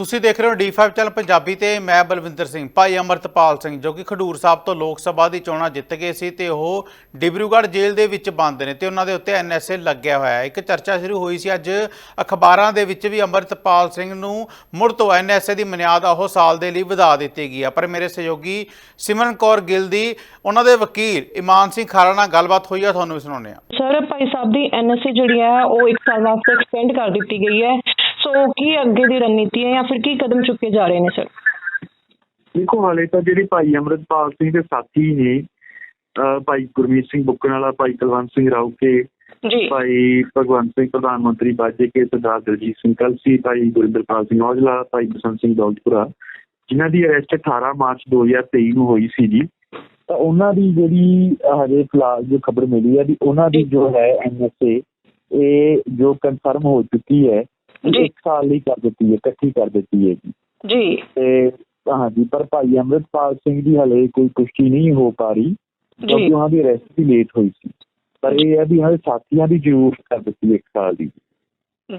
ਤੁਸੀਂ ਦੇਖ ਰਹੇ ਹੋ D5 ਚੈਨਲ ਪੰਜਾਬੀ ਤੇ ਮੈਂ ਬਲਵਿੰਦਰ ਸਿੰਘ, ਭਾਈ ਅਮਰਤਪਾਲ ਸਿੰਘ, ਜੋ ਕਿ ਖਡੂਰ ਸਾਹਿਬ ਤੋਂ ਲੋਕ ਸਭਾ ਦੀ ਚੋਣਾਂ ਜਿੱਤ ਗਏ ਸੀ ਤੇ ਉਹ ਡਿਬਰੂਗੜ੍ਹ ਜੇਲ੍ਹ ਦੇ ਵਿੱਚ ਬੰਦ ਨੇ ਤੇ ਉਹਨਾਂ ਦੇ ਉੱਤੇ ਐਨਐਸਏ ਲੱਗਿਆ ਹੋਇਆ ਹੈ। ਇੱਕ ਚਰਚਾ ਸ਼ੁਰੂ ਹੋਈ ਸੀ ਅੱਜ ਅਖਬਾਰਾਂ ਦੇ ਵਿੱਚ ਵੀ ਅਮਰਤਪਾਲ ਸਿੰਘ ਨੂੰ ਮੁੜ ਤੋਂ ਐਨਐਸਏ ਦੀ ਮਨਿਆਦ ਉਹ ਸਾਲ ਦੇ ਲਈ ਵਧਾ ਦਿੱਤੀ ਗਈ ਹੈ ਪਰ ਮੇਰੇ ਸਹਿਯੋਗੀ ਸਿਮਰਨ ਕੌਰ ਗਿੱਲ ਦੀ, ਉਹਨਾਂ ਦੇ ਵਕੀਲ ਇਮਾਨ ਸਿੰਘ ਖਾਰਾ ਨਾਲ ਗੱਲਬਾਤ ਹੋਈ ਆ, ਤੁਹਾਨੂੰ ਵੀ ਸੁਣਾਉਂਦੇ ਹਾਂ। ਸਰ ਭਾਈ ਸਾਹਿਬ ਦੀ ਐਨਐਸਏ ਜਿਹੜੀ ਹੈ, ਉਹ ਇੱਕ ਸਾਲ ਵਾਸਤੇ ਐਕਸਟੈਂਡ ਕਰ ਦਿੱਤੀ ਗਈ ਹੈ। ਸੋ ਕੀ ਅੱਗੇ ਦੀ ਰਣਨੀਤੀ ਹੈ ਜਾਂ ਫਿਰ ਕੀ ਕਦਮ ਚੁੱਕੇ ਜਾ ਰਹੇ ਨੇ ਸਰ ਦੇਖੋ ਹਾਲੇ ਤਾਂ ਜਿਹੜੇ ਭਾਈ ਅਮਰਤਪਾਲ ਸਿੰਘ ਦੇ ਸਾਥੀ ਨੇ ਭਾਈ ਗੁਰਮੀਤ ਸਿੰਘ ਬੁੱਕਣ ਵਾਲਾ ਭਾਈ ਕੁਲਵੰਤ ਸਿੰਘ ਰਾਉਕੇ ਜੀ ਭਾਈ ਭਗਵੰਤ ਸਿੰਘ ਪ੍ਰਧਾਨ ਮੰਤਰੀ ਬਾਜੇ ਕੇ ਸਰਦਾਰ ਦਲਜੀਤ ਸਿੰਘ ਕਲਸੀ ਭਾਈ ਗੁਰਿੰਦਰਪਾਲ ਸਿੰਘ ਔਜਲਾ ਭਾਈ ਬਸੰਤ ਸਿੰਘ ਦੌਲਤਪੁਰਾ ਜਿਨ੍ਹਾਂ ਦੀ ਅਰੈਸਟ 18 ਮਾਰਚ 2023 ਨੂੰ ਹੋਈ ਸੀ ਜੀ ਤਾਂ ਉਹਨਾਂ ਦੀ ਜਿਹੜੀ ਹਜੇ ਫਿਲਹਾਲ ਜੋ ਖਬਰ ਮਿਲੀ ਹੈ ਵੀ ਉਹਨਾਂ ਦੀ ਜੋ ਹੈ ਐਨਐਸਏ ਇਹ ਜੋ ਕਨਫਰਮ ਹੋ ਚੁੱਕੀ ਹੈ। ਇੱਕ ਸਾਲ ਲਈ ਕਰ ਦਿੱਤੀ ਹੈ ਇਕੱਠੀ ਕਰ ਦਿੱਤੀ ਹੈ ਜੀ। ਜੀ। ਤੇ ਹਾਂਜੀ ਪਰ ਭਾਈ ਅੰਮ੍ਰਿਤਪਾਲ ਸਿੰਘ ਦੀ ਹਲੇ ਕੋਈ ਪੁਸ਼ਟੀ ਨਹੀਂ ਹੋ ਪਾ ਰਹੀ ਕਿਉਂਕਿ ਉਹਨਾਂ ਦੀ ਅਰੈਸਟ ਵੀ ਲੇਟ ਹੋਈ ਸੀ। ਪਰ ਇਹ ਹੈ ਵੀ ਹਲੇ ਸਾਥੀਆਂ ਦੀ ਜ਼ਰੂਰ ਕਰ ਦਿੱਤੀ ਇੱਕ ਸਾਲ ਦੀ।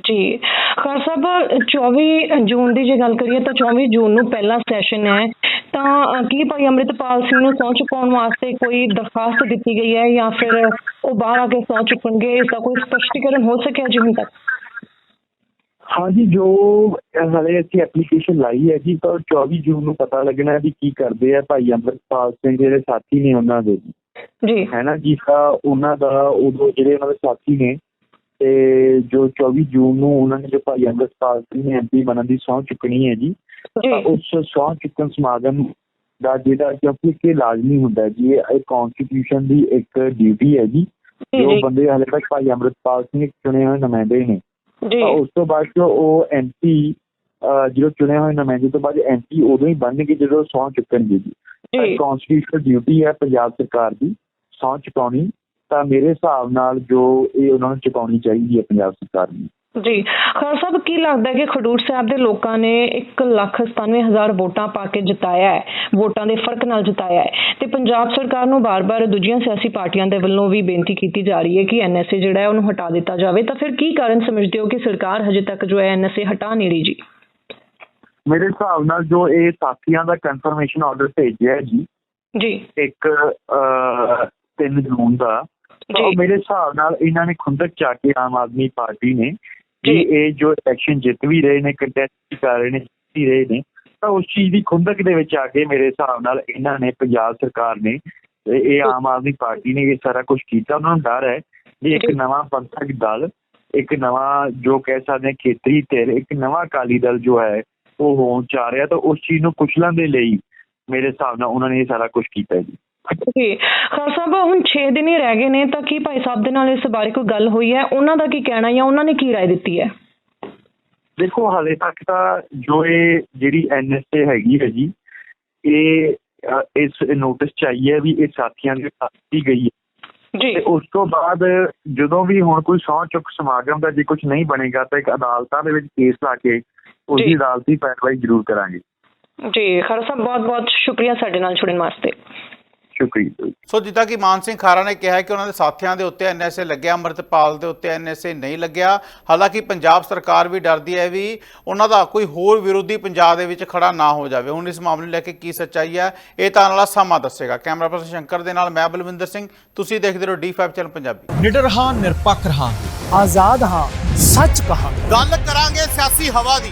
ਜੀ। ਖਾਨ ਸਾਹਿਬ 24 ਜੂਨ ਦੀ ਜੇ ਗੱਲ ਕਰੀਏ ਤਾਂ 24 ਜੂਨ ਨੂੰ ਪਹਿਲਾ ਸੈਸ਼ਨ ਹੈ। ਤਾਂ ਕੀ ਭਾਈ ਅੰਮ੍ਰਿਤਪਾਲ ਸਿੰਘ ਨੂੰ ਸਹੁੰ ਚੁਕਾਉਣ ਵਾਸਤੇ ਕੋਈ ਦਰਖਾਸਤ ਦਿੱਤੀ ਗਈ ਹੈ ਜਾਂ ਫਿਰ ਉਹ ਬਾਹਰ ਆ ਕੇ ਸਹੁੰ ਚੁੱਕਣਗੇ ਇਸ ਦਾ ਕੋਈ ਸਪਸ਼ਟੀਕਰਨ ਹੋ ਸਕਿਆ ਜੀ ਹੁਣ ਤੱਕ? ਹਾਂਜੀ ਜੋ ਹਲੇ ਅਸੀਂ ਐਪਲੀਕੇਸ਼ਨ ਲਾਈ ਹੈ ਜੀ ਪਰ 24 ਜੂਨ ਨੂੰ ਪਤਾ ਲੱਗਣਾ ਹੈ ਵੀ ਕੀ ਕਰਦੇ ਆ ਭਾਈ ਅੰਮ੍ਰਿਤਪਾਲ ਸਿੰਘ ਜਿਹੜੇ ਸਾਥੀ ਨੇ ਉਹਨਾਂ ਦੇ। ਜੀ। ਹੈ ਨਾ ਜੀ ਤਾਂ ਉਹਨਾਂ ਦਾ ਉਦੋਂ ਜਿਹੜੇ ਉਹਨਾਂ ਦੇ ਸਾਥੀ ਨੇ ਤੇ ਜੋ 24 ਜੂਨ ਨੂੰ ਉਹਨਾਂ ਨੇ ਜੋ ਭਾਈ ਅੰਮ੍ਰਿਤਪਾਲ ਸਿੰਘ ਨੇ ਐਮਪੀ ਬਣਨ ਦੀ ਸਹੁੰ ਚੁੱਕਣੀ ਹੈ ਜੀ ਤਾਂ ਉਸ ਸਹੁੰ ਚੁੱਕਣ ਸਮਾਗਮ ਦਾ ਜਿਹੜਾ ਕਿਉਂਕਿ ਕਿ ਲਾਜ਼ਮੀ ਹੁੰਦਾ ਜੀ ਇਹ ਕਨਸਟੀਟਿਊਸ਼ਨ ਦੀ ਇੱਕ ਡਿਊਟੀ ਹੈ ਜੋ ਜੀ। ਬੰਦੇ ਹਲੇ ਤੱਕ ਭਾਈ ਅੰਮ੍ਰਿਤਪਾਲ ਸਿੰਘ ਚੁਣੇ ਹੋਏ ਨੁਮਾਇੰਦੇ ਨੇ। ਜੀ। ਉਸ ਤੋਂ ਬਾਅਦ ਉਹ ਐਮਪੀ ਜਦੋਂ ਚੁਣੇ ਹੋਏ ਨੁਮਾਇੰਦੇ ਤੋਂ ਬਾਅਦ ਐਮਪੀ ਉਦੋਂ ਹੀ ਬਣਨਗੇ ਜਦੋਂ ਸਹੁੰ ਚੁੱਕਣਗੇ ਜੀ। ਕਨਸਟੀਟਿਊਸ਼ਨਲ ਡਿਊਟੀ ਹੈ ਪੰਜਾਬ ਸਰਕਾਰ ਦੀ ਸਹੁੰ ਚੁਕਾਉਣੀ। ਤਾਂ ਮੇਰੇ ਹਿਸਾਬ ਨਾਲ ਜੋ ਇਹ ਉਹਨਾਂ ਨੂੰ ਚੁਕਾਉਣੀ ਚਾਹੀਦੀ ਹੈ ਪੰਜਾਬ ਸਰਕਾਰ ਨੂੰ। ਜੀ। ਖਾਨ ਸਾਹਿਬ ਕੀ ਲੱਗਦਾ ਕਿ ਖਡੂਰ ਸਾਹਿਬ ਦੇ ਲੋਕਾਂ ਨੇ 197000 ਵੋਟਾਂ ਪਾ ਕੇ ਜਿਤਾਇਆ ਹੈ? ਵੋਟਾਂ ਦੇ ਫ਼ਰਕ ਨਾਲ ਜਿਤਾਇਆ ਹੈ। ਤੇ ਪੰਜਾਬ ਸਰਕਾਰ ਨੂੰ ਬਾਰ-ਬਾਰ ਦੂਜੀਆਂ ਸਿਆਸੀ ਪਾਰਟੀਆਂ ਦੇ ਵੱਲੋਂ ਵੀ ਬੇਨਤੀ ਕੀਤੀ ਜਾ ਰਹੀ ਹੈ ਕਿ ਐਨਐਸਏ ਜਿਹੜਾ ਹੈ ਉਹਨੂੰ ਹਟਾ ਦਿੱਤਾ ਜਾਵੇ। ਤਾਂ ਫਿਰ ਕੀ ਕਾਰਨ ਸਮਝਦੇ ਹੋ ਕਿ ਸਰਕਾਰ ਹਜੇ ਤੱਕ ਜੋ ਹੈ ਐਨਐਸਏ ਹਟਾ ਨਹੀਂ ਰਹੀ ਜੀ? ਮੇਰੇ ਹਿਸਾਬ ਨਾਲ ਜੋ ਇਹ ਸਾਥੀਆਂ ਦਾ ਕਨਫਰਮੇਸ਼ਨ ਆਰਡਰ ਭੇਜਿਆ ਹੈ ਜੀ ਜੀ। ਇੱਕ 3 ਜੂਨ ਦਾ ਜੀ। ਮੇਰੇ ਹਿਸਾਬ ਨਾਲ ਇਹਨਾਂ ਨੇ ਖੁੰਦਕ ਚਾ ਕੇ ਆਮ ਆਦਮੀ ਪਾਰਟੀ ਨੇ ਕਿ ਜੀ। ਇਹ ਜੋ ਇਲੈਕਸ਼ਨ ਜਿੱਤ ਵੀ ਰਹੇ ਨੇ ਕੰਟੈਸਟ ਕਰ ਰਹੇ ਨੇ ਜਿੱਤ ਰਹੇ ਨੇ ਤਾਂ ਉਸ ਚੀਜ਼ ਦੀ ਖੁੰਦਕ ਦੇ ਵਿੱਚ ਆ ਕੇ ਮੇਰੇ ਹਿਸਾਬ ਨਾਲ ਇਹਨਾਂ ਨੇ ਪੰਜਾਬ ਸਰਕਾਰ ਨੇ ਇਹ ਆਮ ਆਦਮੀ ਪਾਰਟੀ ਨੇ ਇਹ ਸਾਰਾ ਕੁਝ ਕੀਤਾ ਉਹਨਾਂ ਨੂੰ ਡਰ ਹੈ ਵੀ ਇੱਕ ਜੀ। ਨਵਾਂ ਪੰਥਕ ਦਲ ਇੱਕ ਨਵਾਂ ਜੋ ਕਹਿ ਸਕਦੇ ਖੇਤਰੀ ਧਿਰ ਇੱਕ ਨਵਾਂ ਅਕਾਲੀ ਦਲ ਜੋ ਹੈ ਉਹ ਹੋਣ ਚਾ ਰਿਹਾ ਤਾਂ ਉਸ ਚੀਜ਼ ਨੂੰ ਕੁਚਲਣ ਦੇ ਲਈ ਮੇਰੇ ਹਿਸਾਬ ਨਾਲ ਉਹਨਾਂ ਨੇ ਇਹ ਸਾਰਾ ਕੁਝ ਕੀਤਾ ਜੀ ਜੀ ਖਾਨ ਸਾਹਿਬ ਹੁਣ 6 ਦਿਨ ਹੀ ਰਹਿ ਗਏ ਨੇ ਤਾਂ ਕੀ ਭਾਈ ਸਾਹਿਬ ਦੇ ਨਾਲ ਇਸ ਬਾਰੇ ਕੋਈ ਗੱਲ ਹੋਈ ਹੈ ਉਹਨਾਂ ਦਾ ਕੀ ਕਹਿਣਾ ਜਾਂ ਉਹਨਾਂ ਨੇ ਕੀ رائے ਦਿੱਤੀ ਹੈ ਦੇਖੋ ਹਾਲੇ ਤੱਕ ਤਾਂ ਜੋ ਇਹ ਜਿਹੜੀ ਐਨਐਸਏ ਹੈਗੀ ਹੈ ਜੀ ਇਹ ਅ, ਇਸ ਨੋਟਿਸ ਚ ਆਈ ਹੈ ਵੀ ਇਹ ਸਾਥੀਆਂ ਦੇ ਦਿੱਤੀ ਗਈ ਹੈ ਜੀ ਤੇ ਉਸ ਤੋਂ ਬਾਅਦ ਜਦੋਂ ਵੀ ਹੁਣ ਕੋਈ ਸਹੁੰ ਚੁੱਕ ਸਮਾਗਮ ਦਾ ਜੇ ਕੁਝ ਨਹੀਂ ਬਣੇਗਾ ਤਾਂ ਇੱਕ ਅਦਾਲਤਾਂ ਦੇ ਵਿੱਚ ਕੇਸ ਲਾ ਕੇ ਉਸ ਜੀ। ਦੀ ਅਦਾਲਤੀ ਪੈਰਵਾਈ ਜ਼ਰੂਰ ਕਰਾਂਗੇ ਜੀ ਖਾਨ ਸਾਹਿਬ ਬਹੁਤ ਬਹੁਤ ਸ਼ੁਕਰੀਆ ਸਾਡੇ ਨਾਲ ਜੁੜਨ ਵਾਸਤੇ ਸ਼ੁਕਰੀਆ ਸੋ ਜਿੱਦਾਂ ਕਿ ਮਾਨ ਸਿੰਘ ਖਾਰਾ ਨੇ ਕਿਹਾ ਹੈ ਕਿ ਉਹਨਾਂ ਦੇ ਸਾਥੀਆਂ ਦੇ ਉੱਤੇ ਐਨਐਸਏ ਲੱਗਿਆ ਅੰਮ੍ਰਿਤਪਾਲ ਦੇ ਉੱਤੇ ਐਨਐਸਏ ਨਹੀਂ ਲੱਗਿਆ। ਹਾਲਾਂਕਿ ਪੰਜਾਬ ਸਰਕਾਰ ਵੀ ਡਰਦੀ ਹੈ ਵੀ ਉਹਨਾਂ ਦਾ ਕੋਈ ਹੋਰ ਵਿਰੋਧੀ ਪੰਜਾਬ ਦੇ ਵਿੱਚ ਖੜਾ ਨਾ ਹੋ ਜਾਵੇ। ਹੁਣ ਇਸ ਮਾਮਲੇ ਨੂੰ ਲੈ ਕੇ ਕੀ ਸੱਚਾਈ ਹੈ ਇਹ ਤਾਂ ਆਉਣ ਵਾਲਾ ਸਮਾਂ ਦੱਸੇਗਾ। ਕੈਮਰਾ ਪਰਸਨ ਸ਼ੰਕਰ ਦੇ ਨਾਲ ਮੈਂ ਬਲਵਿੰਦਰ ਸਿੰਘ। ਤੁਸੀਂ ਦੇਖਦੇ ਰਹੋ D5 ਚੈਨਲ ਪੰਜਾਬੀ। ਨਿਡਰ ਹਾਂ ਨਿਰਪੱਖ ਰਹਾਂਗੇ। ਆਜ਼ਾਦ ਹਾਂ ਸੱਚ ਕਹਾਂ ਗੱਲ ਕਰਾਂਗੇ ਸਿਆਸੀ ਹਵਾ ਦੀ।